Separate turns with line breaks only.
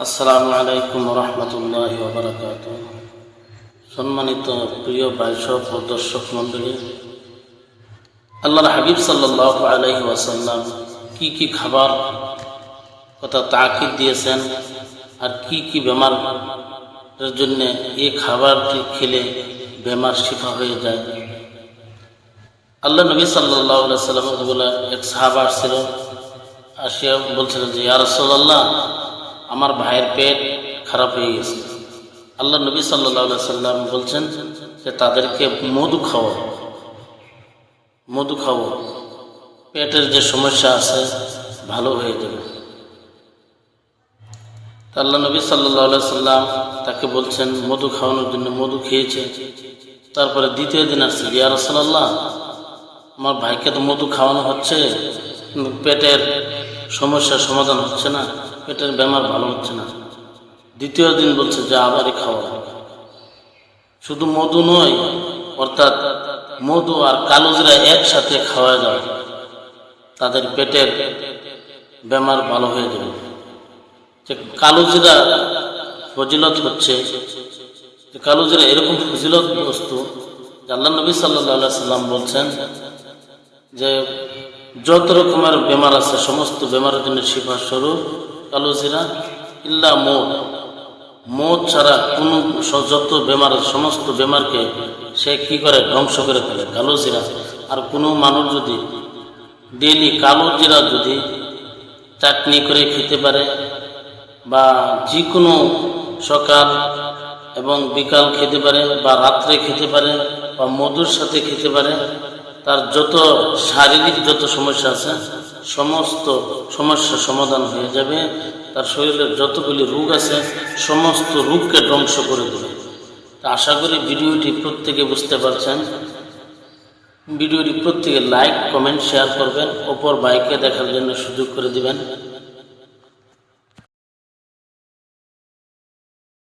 আসসালামু আলাইকুম রহমতুল্লাহ বারকাত সম্মানিত প্রিয় বাইশক ও দর্শক মণ্ডলী, আল্লাহর হাবিব সাল্লাহ আলহি ওয়াসাল্লাম কি কি খাবার কথা তাকিদ দিয়েছেন আর কি কি বেমার জন্য এই খাবারটি খেলে বেমার শিফা হয়ে যায়। আল্লাহ নবী সাল্লাহ সাল্লাম এক সাহাবা আসছিল, আসিয়া বলছিলেন যে, ইয়া রাসূলুল্লাহ আমার ভাইয়ের পেট খারাপ হয়ে গেছে। আল্লাহ নবী সাল্লাহ সাল্লাম বলছেন যে তাদেরকে মধু খাও মধু খাও পেটের যে সমস্যা আছে, ভালো হয়ে যাবে। আল্লাহ নবী সাল্লাহ সাল্লাম তাকে বলছেন, মধু খাওয়ানোর জন্য মধু খেয়েছে। তারপরে দ্বিতীয় দিন আসছে, ইয়া রসল্লাহ আমার ভাইকে তো মধু খাওয়ানো হচ্ছে পেটের সমস্যার সমাধান হচ্ছে না। পেটের বেমার ভালো হচ্ছে না। দ্বিতীয় দিন বলছে যে আবারই খাওয়া শুধু মধু নয়, অর্থাৎ মধু আর কালোজিরা একসাথে খাওয়া যায় তাদের পেটের বেমার ভালো হয়ে যাবে। যে কালোজিরা ফজিলত হচ্ছে, যে কালোজিরা এরকম ফজিলত বস্তু আল্লাহ নবী সাল্লাহ সাল্লাম বলছেন যে যত রকমের বেমার আছে, সমস্ত বেমারের জন্য শিফা স্বরূপ কালোজিরা ইল্লা মদ মদ ছাড়া কোনো যত বেমার, সমস্ত বেমারকে সে কি করে? ধ্বংস করে ফেলে। কালোজিরা আর কোনো মানুষ যদি ডেলি কালো জিরা যদি চাটনি করে খেতে পারে বা যে কোনো সকাল এবং বিকাল খেতে পারে বা রাত্রে খেতে পারে বা মধুর সাথে খেতে পারে, তার যত শারীরিক যত সমস্যা আছে সমস্ত সমস্যার সমাধান হয়ে যাবে। তার শরীরের যতগুলি রোগ আছে, সমস্ত রোগকে ধ্বংস করে দেবে। আশা করি ভিডিওটি প্রত্যেকে বুঝতে পারছেন। ভিডিওটি প্রত্যেকে লাইক, কমেন্ট, শেয়ার করবেন। ওপর বাইকে দেখার জন্য সুযোগ করে দিবেন।